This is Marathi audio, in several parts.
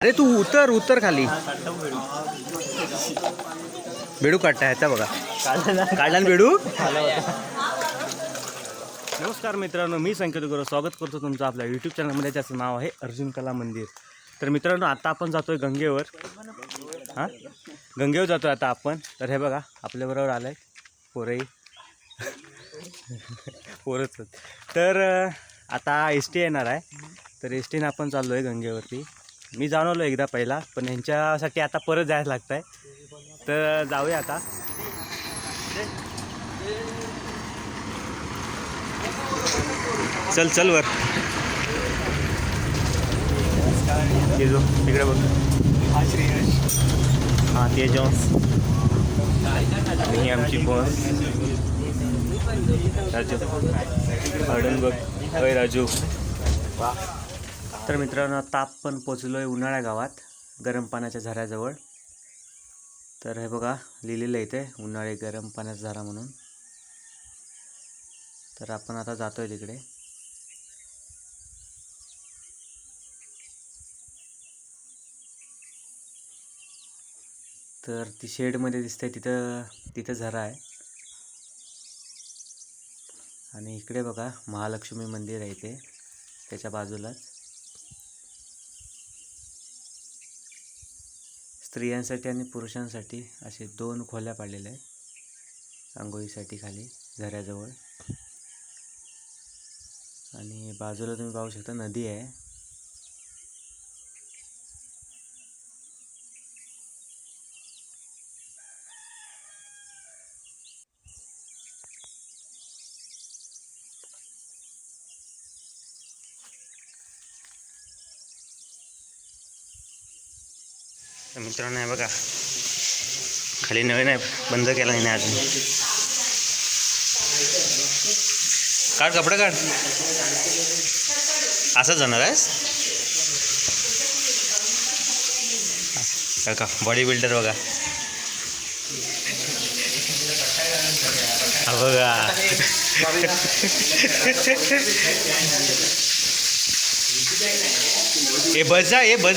अरे तू उतर उतर खाली. बेडू काढता ह्याचा बघा. काढला ना बेडू? नमस्कार मित्रांनो मी संकेत गुरु. स्वागत करतो तुमचं आपल्या यूट्यूब चॅनलमध्ये ज्याचं नाव आहे अर्जुन कला मंदिर. तर मित्रांनो आता आपण जातोय गंगेवर. हां? गंगेवर जातोय आता आपण. तर हे बघा आपल्याबरोबर आलं आहे पोरही पोरच. तर आता एस टी येणार आहे. तर एस टीनं आपण चाललो आहे गंगेवरती. मी जाणवलो एकदा पहिला पण ह्यांच्यासाठी आता परत जायला लागतं आहे तर जाऊया आता. चल चल वर. ते जो तिकडे बघ. हां ते जॉन्स आमची बस राजू. हडून बघ. होय राजू. तर मित्रांनो आता आपण पोचलो आहे उन्हाळ्या गावात गरम पाण्याच्या झऱ्याजवळ तर हे बघा लिहिलेलं आहे इथे उन्हाळी गरम पाण्याचा झरा म्हणून. तर आपण आता जातोय तिकडे. तर ती शेडमध्ये दिसते तिथं तिथं झरा आहे. आणि इकडे बघा महालक्ष्मी मंदिर आहे ते त्याच्या बाजूलाच. स्त्रियांसाठी आणि पुरुषांसाठी असे दोन खोल्या पाडलेल्या आहेत. आंघोळीसाठी खाली झऱ्याजवळ. आणि बाजूला तुम्ही पाहू शकता नदी आहे. मित्रांनो हे बघा. खाली नवीन आहे बंद केला नाही अजून. काढ कपडे काढ. असंच जाणार आहेस? का बॉडी बिल्डर बघा. बघा. ए बस जा ए बस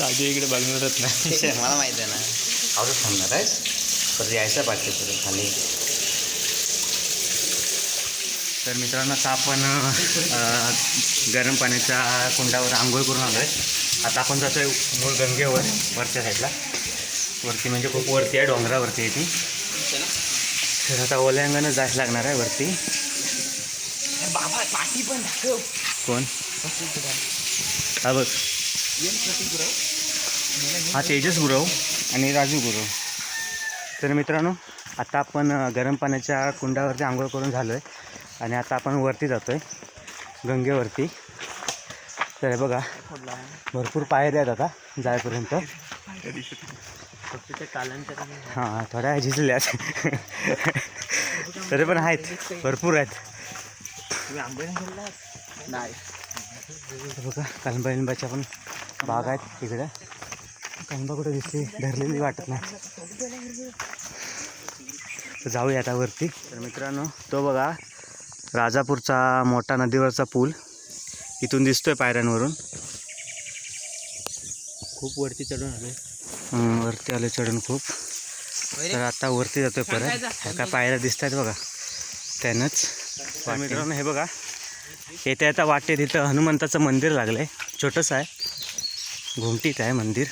राजू इकडे बघणारच नाही. मला माहिती आहे ना. आवडत थांबणार आहेस परत यायचं पाहिजे परत खाली. तर मित्रांनो आता आपण गरम पाण्याच्या कुंडावर आंघोळ करून आलो आहे आता आपण जातोय मूळ गंगेवर वरच्या साईडला वरती म्हणजे खूप वरती आहे डोंगरावरती आहे ती. तर आता ओल्या अंगानं जायला लागणार आहे वरती. बाबा पाठी पण दाखव. कोण? हा बघ. हा तेजस गुरव आणि राजू गुरव. तर मित्रांनो आता आपण गरम पाण्याच्या कुंडावरती आंघोळ करून झालो आहे आणि आता आपण वरती जातो आहे गंगेवरती. तर बघा भरपूर पायऱ्या आहेत आता जायपर्यंत. हां थोड्या झिजल्या तरी पण आहेत भरपूर आहेत. तुम्ही नाही हे बघा कालंबाईंबाच्या पण बाग आहेत इकडे. कालंबा कुठे दिसते? धरलेली वाटत नाही. जाऊया आता वरती. तर मित्रांनो तो बघा राजापूरचा मोठा नदीवरचा पूल. इथून दिसतोय पायऱ्यांवरून. खूप वरती चढून हम्म, वरती आले चढून खूप. तर आता वरती जातोय परत. ह्या काय पायऱ्या दिसत आहेत बघा. त्यानंच. तर मित्रांनो हे बघा. येत्या येता वाटे तिथं. हनुमंताचं मंदिर लागलं आहे छोटंसं आहे. घुमटीत आहे मंदिर.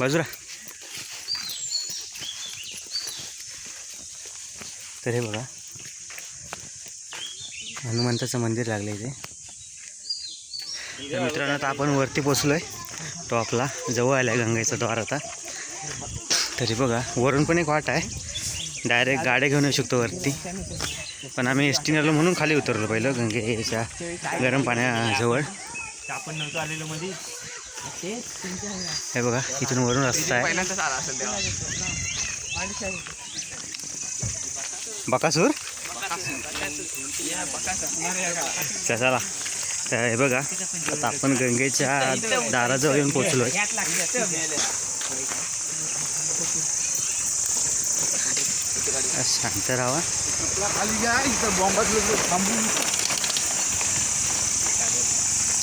बाजूला. तर हे बघा. हनुमंताचं मंदिर लागलं इथे. तर मित्रांनो आता आपण वरती पोचलो आहे टॉपला. जवळ आला आहे गंगेचा द्वार आता. तरी बघा. वरून पण एक वाट आहे. डायरेक्ट गाड्या घेऊन येऊ शकतो वरती. पण आम्ही एस टी आलो म्हणून खाली उतरलो पहिलं गंगेच्या गरम पाण्याजवळ. आपण नव्हतो आलेलो मध्ये हे बघा इथून वरून रस्ता आहे. बकासूर? चला तर हे बघा आता आपण गंगेच्या दाराजवळ येऊन पोचलो शांत राहा.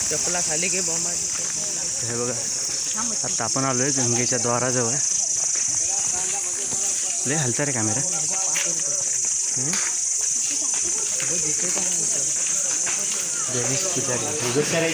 चपला खाली बॉम्बा हे बघा, आता आपण आलोय गंगेच्या द्वाराजवळ. लय हलता रे कॅमेरा हम्म? गणेश पुजारी.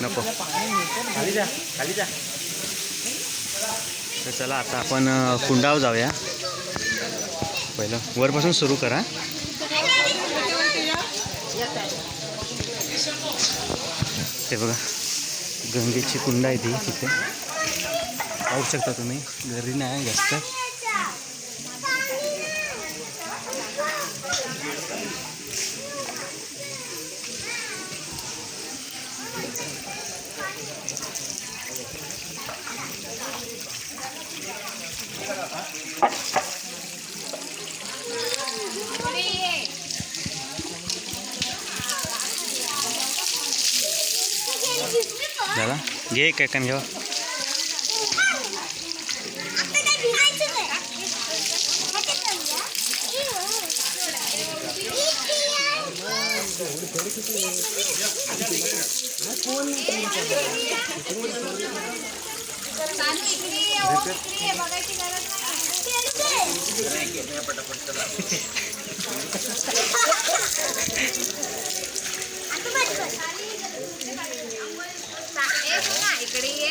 नको. खाली जा खाली जा. तर चला आता आपण कुंडाव कुंडावर जाऊया. पहिलं वरपासून सुरू करा. ते बघा गंगेची कुंड आहे ती तिथे पाहू शकता तुम्ही घरी नाही जास्त. झाला घे काय कान घेवा इकडे ये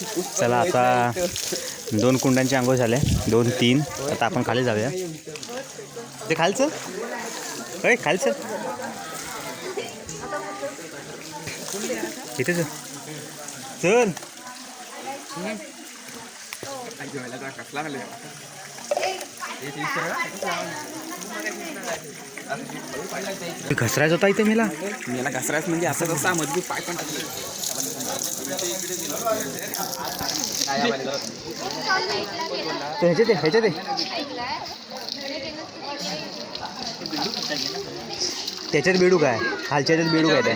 चला आता दोन कुंडांची आंघोळ झाल्या दोन तीन. आता आपण खाली जाऊया. ते खालचं अरे खालचं इथेच आहे. चल. घसरायचं होता इथे मेला? मेला घसरायच म्हणजे असं तसा मजबूत पाय पण ह्याच्यात आहे, ह्याच्यात आहे. त्याच्यात बेडूक आहे खालच्या ह्याच्यात बेडूक आहे ते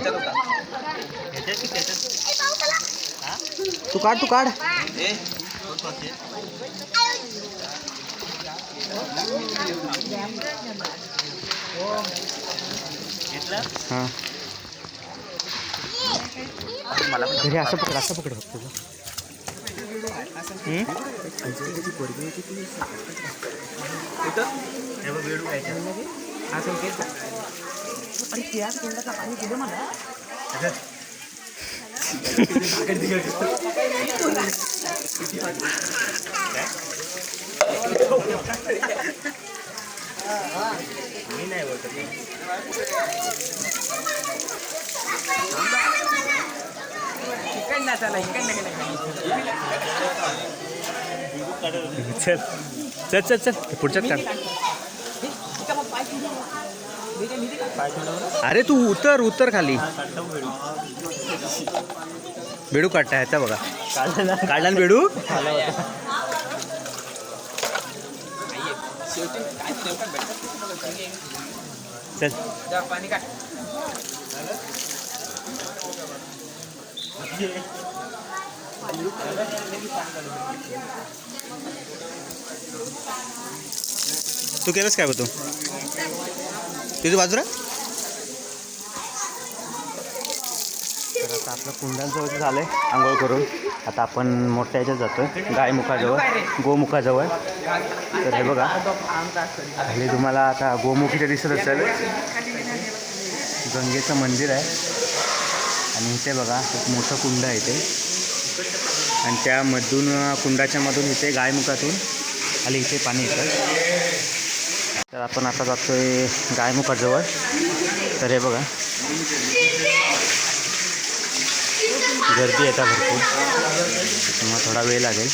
काढ तू काढ हाँ घरी असं पकड असं पकड? मी नाही बोलत इकडनं चला इकडनं गेलं चल चल चल चल. पुढच्यात काढ अरे तू उतर उतर खाली. बेडू काढता ह्याचा बघा. काढला ना बेडू? चल. पाणी काढ तू केलंस काय बघ तू? बाजूला? तर आता आपलं कुंडांजवळ झालं आहे आंघोळ करून आता आपण मोठ्या ह्याच्यात आहे गायमुखाजवळ गोमुखाजवळ तर हे बघा हे तुम्हाला आता गोमुख इथे दिसत असेल. गंगेचं मंदिर आहे. आणि इथे बघा एक मोठं कुंड आहे इथे. आणि त्यामधून कुंडाच्या मधून इथे गायमुखातून खाली इथे पाणी येतं. तर आपण आता जातोय गायमुखाजवळ तर हे बघा. गर्दी आहे आता भरपूर. त्यामुळे थोडा वेळ लागेल.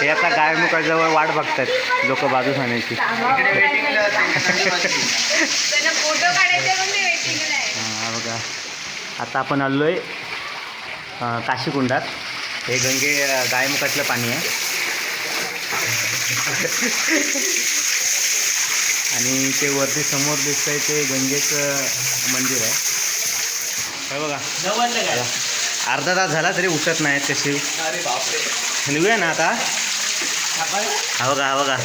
हे आता गायमुखाजवळ वाट बघतात लोक बाजू खाण्याची आहे. हा बघा. आता आपण आलो आहे काशीकुंडात. हे गंगे गायमुखातलं पाणी आहे. आणि ते वरती समोर दिसतंय ते गंगेचं मंदिर आहे. हे बघा. अर्धा तास झाला तरी उठत नाहीत कशी. बापरे. निघूया ना आता. हा बघा हा बघा.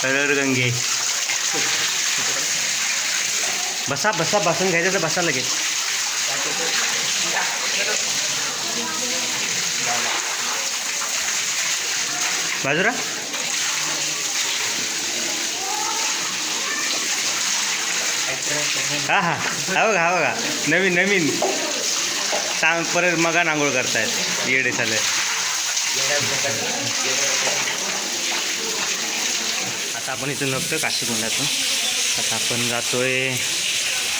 सरळ गंगे. बसा बसा बसून घ्यायचं तर बसा लगेच. बाजूला. हा हा. हा बघा हा बघा. नवीन नवीन. सांग परत मगा आंघोळ करतायत. येडे चाले आता आपण इथून निघतो काशीकुंडातून आता आपण जातोय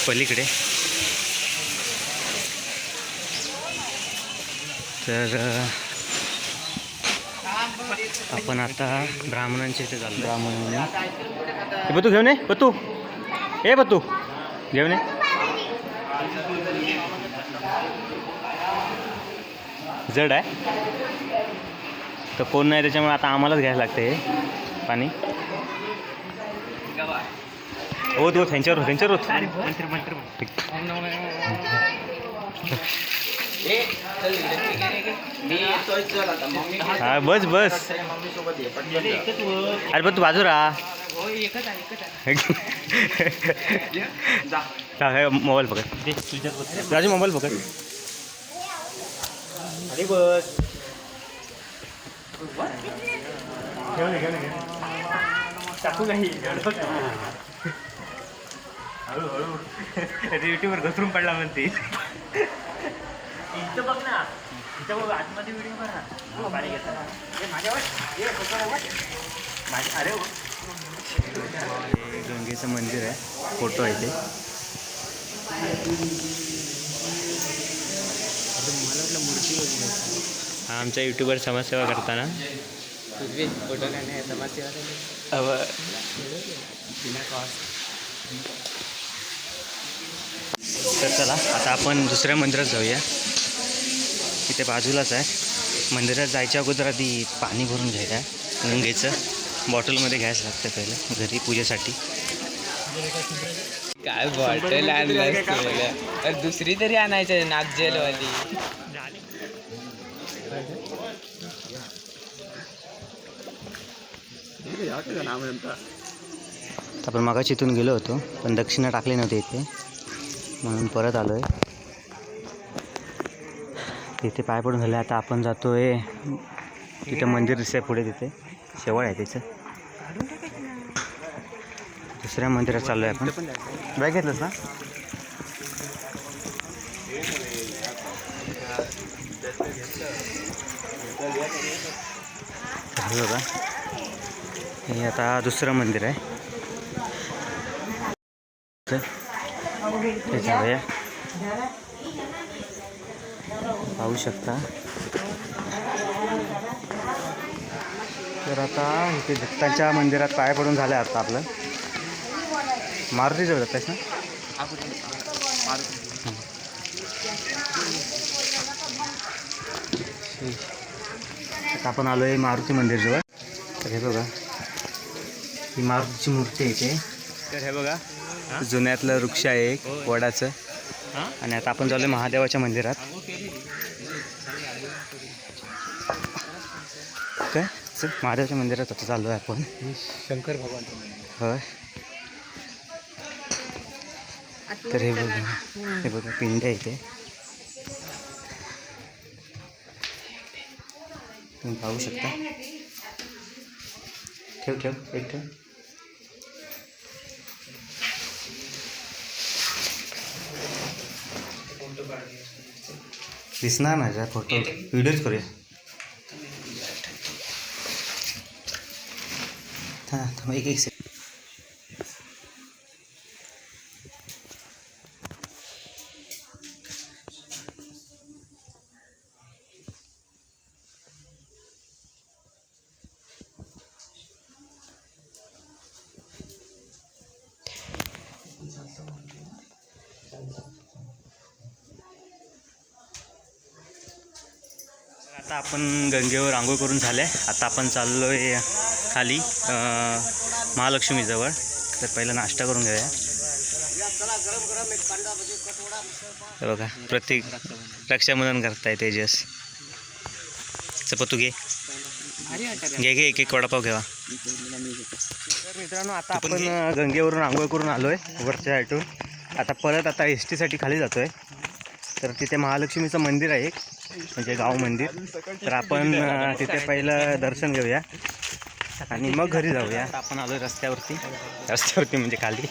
पलीकडे. तर आपण आता ब्राह्मणांच्या इथे चाललो ब्राह्मण हे बतू घेऊन ये बतू ए बतू घेऊन ये. जड आहे. तर कोण नाही त्याच्यामुळे आता आम्हालाच घ्यायला लागते हे. पाणी. हो तो त्यांच्यावर हो, त्यांच्यावर हो. हा बस बस. अरे पण तू बाजू राहा. मोबाईल पकड. राजू मोबाईल पकड. अरे बस टाकू काही हळूहळू युट्यूबवर घसरून पडला म्हणते. इथं बघ ना इथं बघ आतमध्ये व्हिडिओ करा हो, पाणी घेताना ए, माझ्यावर ये, फोटोवर. माझ्या अरे हो. गंगेचं मंदिर आहे फोटो आहे ते हा आमच्या युट्यूबवर समाजसेवा करताना तुझी फोटो काढणे समाजसेवा झाली. अव बिना cost. तर चला आता आपण दुसऱ्या मंदिरात जाऊया इथे बाजूलाच आहे. मंदिरात जायच्या अगोदर आधी पाणी भरून घ्यायचं आहे गंगेचं बॉटलमध्ये घ्यायचं लागतं पहिलं घरी पूजेसाठी. काय बॉटल आणलं दुसरी तरी आणायचं नाक जेलवाली. आपण मगाशी इथून गेलो होतो पण दक्षिणा टाकली नव्हती इथे. म्हणून परत आलो आहे तिथे पाय पडून झाले. आता आपण जातो आहे तिथे मंदिर दिसतंय पुढे तिथे. शेवळ आहे तिचं दुसऱ्या मंदिरात चाललो आहे आपण. बॅग घेतलंस ना? झालं का हे आता दुसरं मंदिर आहे. तर ते जाऊया. पाहू शकता. तर आता इथे दत्ताच्या मंदिरात पाय पडून झालं आता आपलं. मारुतीचं दत्ताच ना? आता आपण आलो आहे मारुती मंदिरजवळ तर हे बघा. ही मारुतीची मूर्ती आहे इथे. तर हे बघा. जुन्यातलं वृक्ष आहे एक वडाचं. आणि आता आपण चालू महादेवाच्या मंदिरात. चल महादेवाच्या मंदिरात आता चाललो आहे आपण. शंकर भगवान होय. तर हे बघा हे बघा पिंड आहे इथे. तुम्ही पाहू शकता. ठेव ठेव एक ठेव. दिसणार ना ज्या फोटो व्हिडिओच करूया. हां थांबा एक एक सेकंड आता आपण गंगेवर आंघोळ करून झाले आता आपण चाललो आहे खाली महालक्ष्मीजवळ. तर पहिला नाश्ता करून घेऊया. बघा प्रत्येक रक्षाबंधन करताय तेजस. चपा तू घे. घे घे एक एक वडापाव घेवा. तर मित्रांनो आता आपण गंगेवरून आंघोळ करून आलो आहे वरच्या साईडून आता परत आता एस टीसाठी खाली जातो आहे तर तिथे महालक्ष्मीचं मंदिर आहे एक म्हणजे गाव मंदिर. तर आपण तिथे पहिलं दर्शन घेऊया. आणि मग घरी जाऊया. आता आपण आलो रस्त्यावरती. रस्त्यावरती म्हणजे खाली.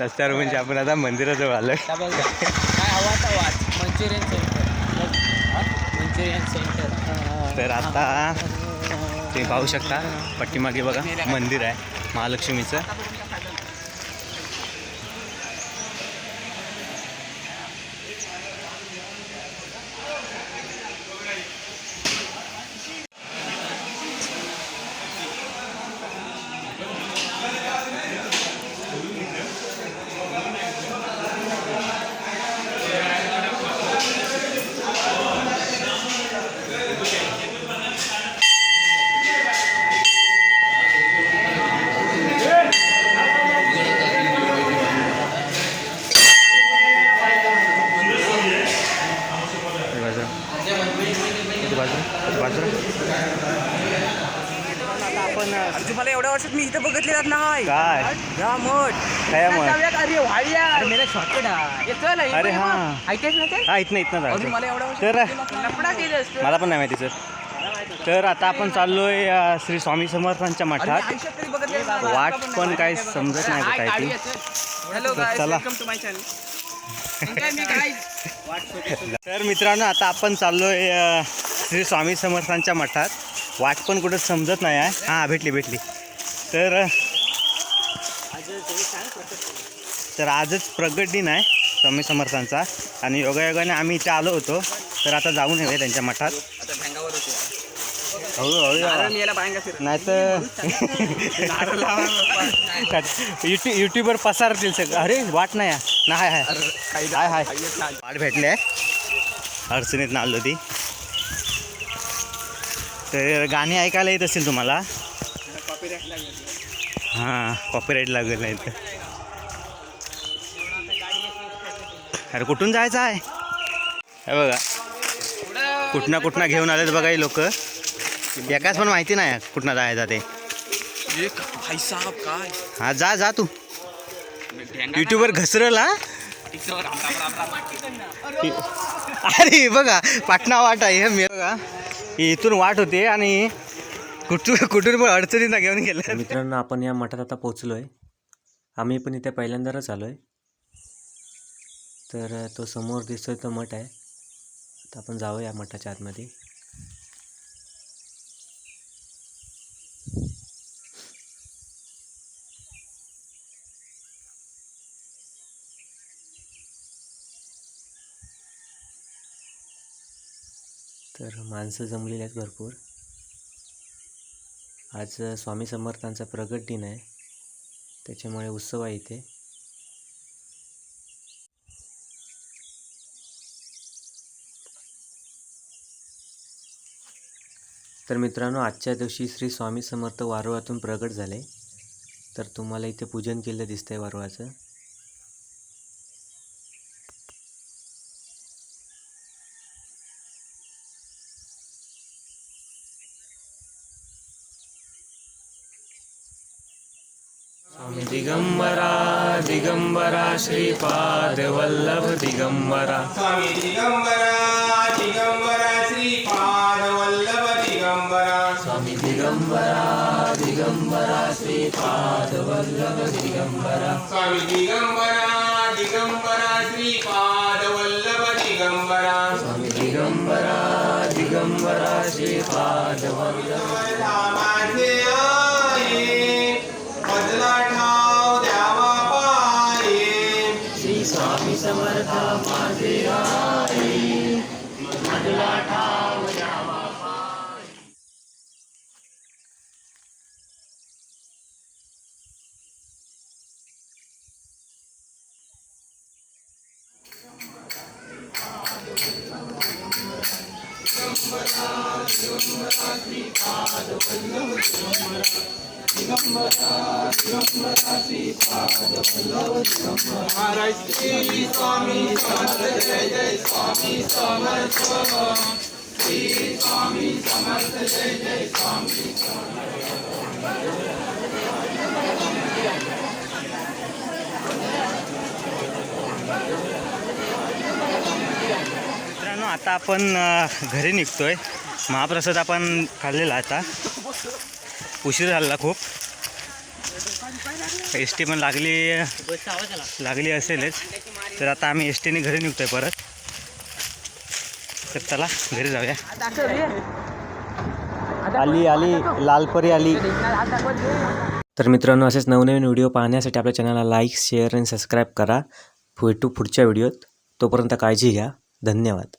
रस्त्यावर म्हणजे आपण आता मंदिराजवळ आलो काय आवाज आवाज मंचुरियन सेंटर. Manchurian centre. तर आता ते पाहू शकता पाठीमागे बघा मंदिर आहे महालक्ष्मीचं इथे बाजूला इथे बाजूला इथे बाजूला आता आपण तुम्हाला एवढ्या वर्षात मी इथं बघितले नाही काय या काय मग अरे अरे मेरा शॉर्टकट आहे. चल अरे हां. ऐकायच ना ते हा इथनं इथनं मला तर लपडा केलं असतं मला पण नाही माहिती सर. तर आता आपण चाललोय अं, श्री स्वामी समर्थांच्या मठात. आयुष्यात कधी बघितलेलं नाही. वाट पण काही समजत नाही का काय ती हॅलो तर गाईस चला. वेलकम टू माय चॅनल काय मी गाईस तर मित्रांनो आता आपण चाललोय अं, श्री स्वामी समर्थांच्या मठात. वाट पण कुठं समजत नाही आहे हां भेटली भेटली. तर अं, तर आजच प्रगट दिन आहे स्वामी समर्थांचा. आणि योगायोगाने आम्ही इथे आलो होतो. तर आता जाऊन येऊया त्यांच्या मठात. नाही तर युट्यू युट्यूबवर पसारतील सगळं. अरे वाट नाही हाय हाय. हाय हाय. वाट भेटले. आहे अडचणीत आलो ती. तर गाणी ऐकायला येत असेल तुम्हाला. हां कॉपीराईट लागेल नाही तर अरे कुठून जायचं आहे? हे बघा. कुठनं कुठनं घेऊन आलेत बघा ही लोक. एकाच पण माहिती नाही कुठनं जायचं ते. भाई साहब काय? हा जा जा तू. युट्यूबवर घसरल हा? अरे बघा पाटणा वाट आहे मी बघा. इथून वाट होते आणि कुठून कुठून पण अडचणींना घेऊन गेलं. मित्रांनो आपण या मठात आता पोचलो आहे आम्ही पण इथे पहिल्यांदाच आलो आहे तर तो समोर दिसतोय तो मठ आहे. तर आपण जाऊया मठाच्या आतमध्ये. तर माणसं जमलेली आहेत भरपूर. आज स्वामी समर्थांचा प्रगट दिन आहे. त्याच्यामुळे उत्सव आहे इथे. तर मित्रांनो आजच्या दिवशी श्री स्वामी समर्थ वारुळातून प्रगट झाले. तर तुम्हाला इथे पूजन केलं दिसतंय वारुळाचं. स्वामी दिगंबरा दिगंबरा श्रीपाद वल्लभ दिगंबरा. स्वामी दिगंबरा स्वामी दिगंबरा दिगंबरा श्रीपाद वल्लभ दिगंबरा स्वामी दिगंबरा दिगंबरा श्रीपाद वल्लभ धामाचे आहे बदला ठाव द्यावा पाये श्री स्वामी समर्थ मित्रांनो आता आपण घरी निघतोय. महाप्रसाद आपण खाल्लेला आता. उशीर झाला खूप. एस टी पण लागली लागली असेलच. तर आता आम्ही एस टीने घरी निघतोय परत. तर चला घरी जाऊया. आली आली लालपरी आली. तर मित्रांनो असेच नवनवीन व्हिडिओ पाहण्यासाठी आपल्या चॅनलला लाईक शेअर आणि सबस्क्राईब करा. भेटू पुढच्या व्हिडिओत तोपर्यंत काळजी घ्या. धन्यवाद.